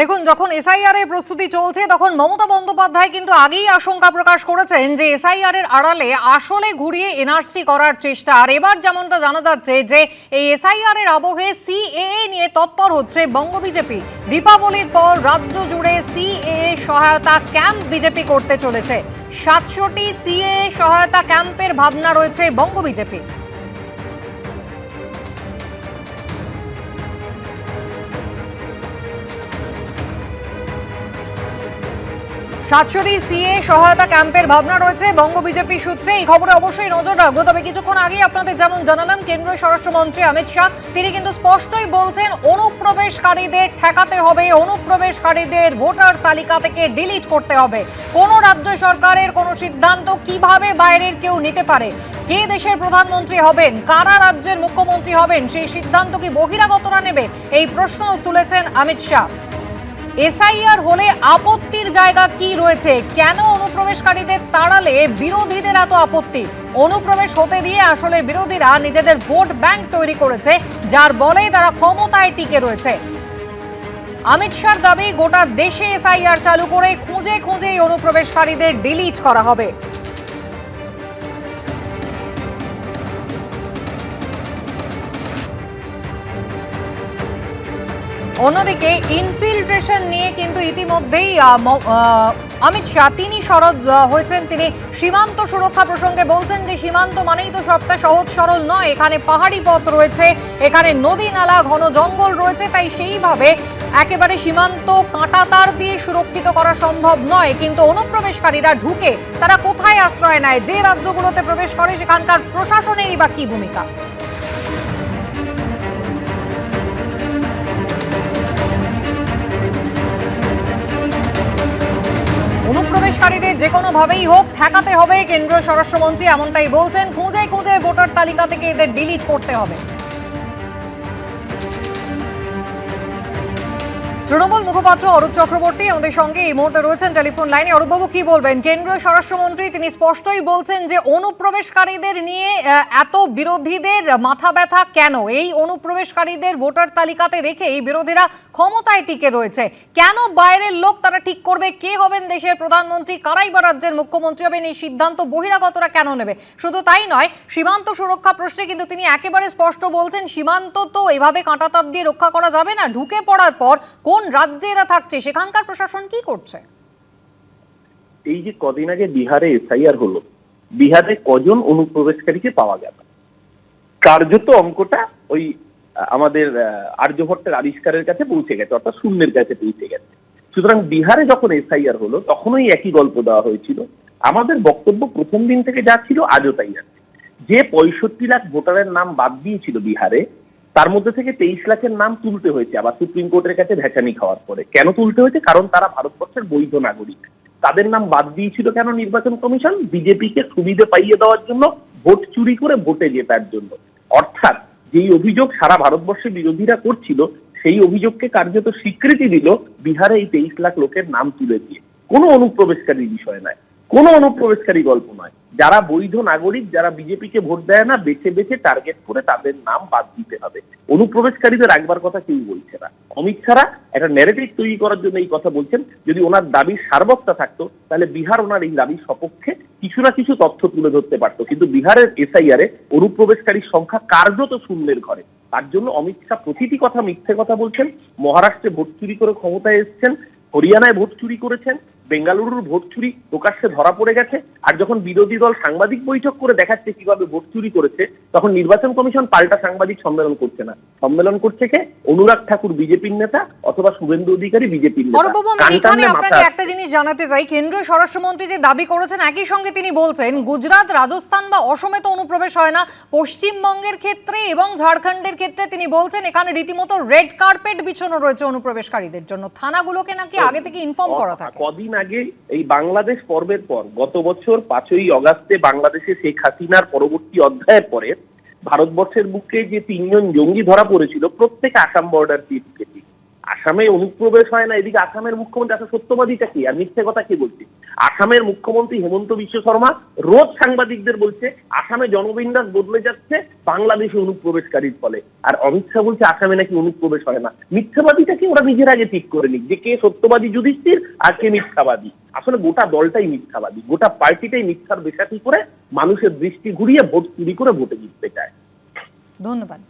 দেখুন, যখন এসআইআর এর প্রস্তুতি চলছে, তখন মমতা বন্দ্যোপাধ্যায় কিন্তু আগেই আশঙ্কা প্রকাশ করেছেন যে এসআইআর এর আড়ালে আসলে ঘুরিয়ে এনআরসি করার চেষ্টা। আর এবার যেমনটা জানা যাচ্ছে যে, এই এসআইআর এর আবহে সিএএ নিয়ে তৎপর হচ্ছে বঙ্গ বিজেপি দীপাবলির পর রাজ্য জুড়ে সিএএ সহায়তা ক্যাম্প বিজেপি করতে চলেছে। সাতশোটি সিএএ সহায়তা ক্যাম্পের ভাবনা রয়েছে বঙ্গ বিজেপি সাতশোটি সিএ সহায়তা ক্যাম্পের ভাবনা রয়েছে বঙ্গ বিজেপি সূত্রে। এই খবরে অবশ্যই নজর রাখব, তবে কিছুক্ষণ আগেই আপনাদের যেমন জানালাম, কেন্দ্রীয় স্বরাষ্ট্রমন্ত্রী অমিত শাহ, তিনি কিন্তু স্পষ্টই বলছেন, অনুপ্রবেশকারীদের ঠেকাতে হবে, অনুপ্রবেশকারীদের ভোটার তালিকা থেকে ডিলিট করতে হবে। কোন রাজ্য সরকারের কোন সিদ্ধান্ত কীভাবে বাইরের কেউ নিতে পারে? কে দেশের প্রধানমন্ত্রী হবেন? কারা রাজ্যের মুখ্যমন্ত্রী হবেন? সেই সিদ্ধান্ত কি বহিরাগতরা নেবে? এই প্রশ্ন তুলেছেন অমিত শাহ। এসআইআর হলে আপত্তির জায়গা কি রয়েছে? কেন অনুপ্রবেশকারীদের তাড়ালে বিরোধীদের এত আপত্তি? অনুপ্রবেশ হতে দিয়ে আসলে বিরোধীরা নিজেদের ভোট ব্যাংক তৈরি করেছে, যার বলে তারা ক্ষমতায় টিকে রয়েছে। অমিত শাহর দাবি, গোটা দেশে এসআইআর চালু করে খুঁজে খুঁজে অনুপ্রবেশকারীদের ডিলিট করা হবে। অন্যদিকে ইনফিল্ট্রেশন নিয়ে কিন্তু ইতিমধ্যেই অমিত শাহ, তিনি সরব হয়েছেন, তিনি সীমান্ত সুরক্ষা প্রসঙ্গে বলছেন যে সীমান্ত মানেই তো সবটা সহজ সরল নয়। এখানে পাহাড়ি পথ রয়েছে, এখানে নদী নালা, ঘন জঙ্গল রয়েছে, তাই সেইভাবে একেবারে সীমান্ত কাঁটা তার দিয়ে সুরক্ষিত করা সম্ভব নয়। কিন্তু অনুপ্রবেশকারীরা ঢুকে তারা কোথায় আশ্রয় নেয়? যে রাজ্যগুলোতে প্রবেশ করে সেখানকার প্রশাসনেরই বা কি ভূমিকা? অনুপ্রবেশকারীদের যে কোনো ভাবেই হোক ঠেকাতে হবে। কেন্দ্রীয় স্বরাষ্ট্রমন্ত্রী এমনটাই বলছেন। খুঁজে খুঁজে ভোটার তালিকা থেকে এদের ডিলিট করতে হবে। তৃণমূল মুখপাত্র অরূপ চক্রবর্তী আমাদের সঙ্গে এই মুহূর্তে রয়েছেন টেলিফোন লাইনে। অরূপবাবু, কি বলবেন? কেন্দ্রীয় স্বরাষ্ট্রমন্ত্রী, তিনি স্পষ্টই বলছেন যে অনুপ্রবেশকারীদের নিয়ে এত বিরোধীদের মাথা ব্যথা কেন? এই অনুপ্রবেশকারীদের ভোটার তালিকাতে রেখে এই বিরোধীরা ক্ষমতায় টিকে রয়েছে। কেন বাইরের লোক তারা ঠিক করবে? কে হবেন দেশের প্রধানমন্ত্রী? কারাই বা রাজ্যের মুখ্যমন্ত্রী হবেন? এই সিদ্ধান্ত বহিরাগতরা কেন নেবে? শুধু তাই নয়, সীমান্ত সুরক্ষা প্রশ্নে কিন্তু তিনি একেবারে স্পষ্ট বলছেন, সীমান্ত তো এভাবে কাঁটাতাপ দিয়ে রক্ষা করা যাবে না। ঢুকে পড়ার পর কোন রাজ্যে এরা থাকছে? সেখানকার প্রশাসন কি করছে? এই যে কদিন আগে বিহারে এসআইআর হলো, বিহারে কজন অনুপ্রবেশকারীকে পাওয়া গেল? কার্যত অঙ্কটা ওই, আমাদের আর্যভট্টের আবিষ্কারের কাছে পৌঁছে গেছে, অর্থাৎ শূন্যের কাছে পৌঁছে গেছে। সুতরাং বিহারে যখন এসআইআর হলো, তখনই একই গল্প দেওয়া হয়েছিল। আমাদের বক্তব্য প্রথম দিন থেকে যা ছিল, আজও তাই আছে। যে পঁয়ষট্টি লাখ ভোটারের নাম বাদ দিয়েছিল বিহারে তার মধ্যে থেকে তেইশ লাখের নাম তুলতে হয়েছে। আবার সুপ্রিম কোর্টের কাছে ভেচানি খাওয়ার পরে। কেন তুলতে হয়েছে? কারণ তারা ভারতবর্ষের বৈধ নাগরিক। তাদের নাম বাদ দিয়েছিল কেন নির্বাচন কমিশন? বিজেপিকে সুবিধে পাইয়ে দেওয়ার জন্য, ভোট চুরি করে ভোটে জেতার জন্য। অর্থাৎ যেই অভিযোগ সারা ভারতবর্ষে বিরোধীরা করছিল, সেই অভিযোগকে কার্যত স্বীকৃতি দিল বিহারে এই তেইশ লাখ লোকের নাম তুলে দিয়ে। কোনো অনুপ্রবেশকারী বিষয় নয়। কোনো অনুপ্রবেশকারী গল্প নয়। যারা বৈধ নাগরিক, যারা বিজেপিকে ভোট দেয় না, বেছে বেছে টার্গেট করে তাদের নাম বাদ দিতে হবে। অনুপ্রবেশকারীদের রাখবার কথা কেউ বলছে না। অমিত ছাড়া একটা ন্যারেটিভ তৈরি করার জন্য এই কথা বলছেন। যদি ওনার দাবির সার্বত্তা থাকতো, তাহলে বিহার ওনার এই দাবির সপক্ষে কিছু না কিছু তথ্য তুলে ধরতে পারতো। কিন্তু বিহারের এসআইআরে অনুপ্রবেশকারীর সংখ্যা কার্যত শূন্যের ঘরে। তার জন্য অমিত শাহ প্রতিটি কথা মিথ্যে কথা বলছেন। মহারাষ্ট্রে ভোট চুরি করে ক্ষমতায় এসছেন। হরিয়ানায় ভোট চুরি করেছেন। বেঙ্গালুরুর ভোট চুরি প্রকাশ্যে ধরা পড়ে গেছে আর যখন বিরোধী দল সাংবাদিক বৈঠক করে দেখাচ্ছে কীভাবে ভোট চুরি করেছে তখন নির্বাচন কমিশন পাল্টা সাংবাদিক সম্মেলন করছে না। সম্মেলন করছে কে? অনুরাগ ঠাকুর বিজেপির নেতা অথবা শুভেন্দু অধিকারী বিজেপির এখানে আপনাকে একটা জিনিস জানাতে চাই। কেন্দ্রীয় স্বরাষ্ট্রমন্ত্রী যে দাবি করেছেন একই সঙ্গে তিনি বলছেন গুজরাট রাজস্থান বা অসমে তো অনুপ্রবেশ হয় না। পশ্চিমবঙ্গের ক্ষেত্রে এবং ঝাড়খণ্ডের ক্ষেত্রে তিনি বলছেন এখানে রীতিমতো রেড কার্পেট বিছানো রয়েছে অনুপ্রবেশকারীদের জন্য। থানাগুলোকে নাকি আগে থেকে ইনফর্ম করা থাকে। কদিন আগে এই বাংলাদেশ পর্বের পর গত বছর পাঁচই অগাস্টে বাংলাদেশে শেখ হাসিনার পরবর্তী অধ্যায়ের পরে ভারতবর্ষের বুকে যে তিনজন জঙ্গি ধরা পড়েছিল, প্রত্যেকে আসাম বর্ডার দিয়ে আসামে অনুপ্রবেশ হয় না, এদিকে আসামের মুখ্যমন্ত্রী আসলে সত্যবাদীটা কি? আর মিথ্যে কথা কি বলছে? আসামের মুখ্যমন্ত্রী হেমন্ত বিশ্ব শর্মা রোজ সাংবাদিকদের বলছে, আসামে জনবিন্যাস বদলে যাচ্ছে, বাংলাদেশে অনুপ্রবেশকারীর ফলে। আর অমিত শাহ বলছে, আসামে নাকি অনুপ্রবেশ হয় না। মিথ্যাবাদীটা কি? ওরা নিজের আগে ঠিক করে নিক যে কে সত্যবাদী যুধিষ্ঠির আর কে মিথ্যাবাদী। আসলে গোটা দলটাই মিথ্যাবাদী। গোটা পার্টিটাই মিথ্যার বেশাতি করে মানুষের দৃষ্টি ঘুরিয়ে ভোট চুরি করে ভোটে জিততে চায়। ধন্যবাদ।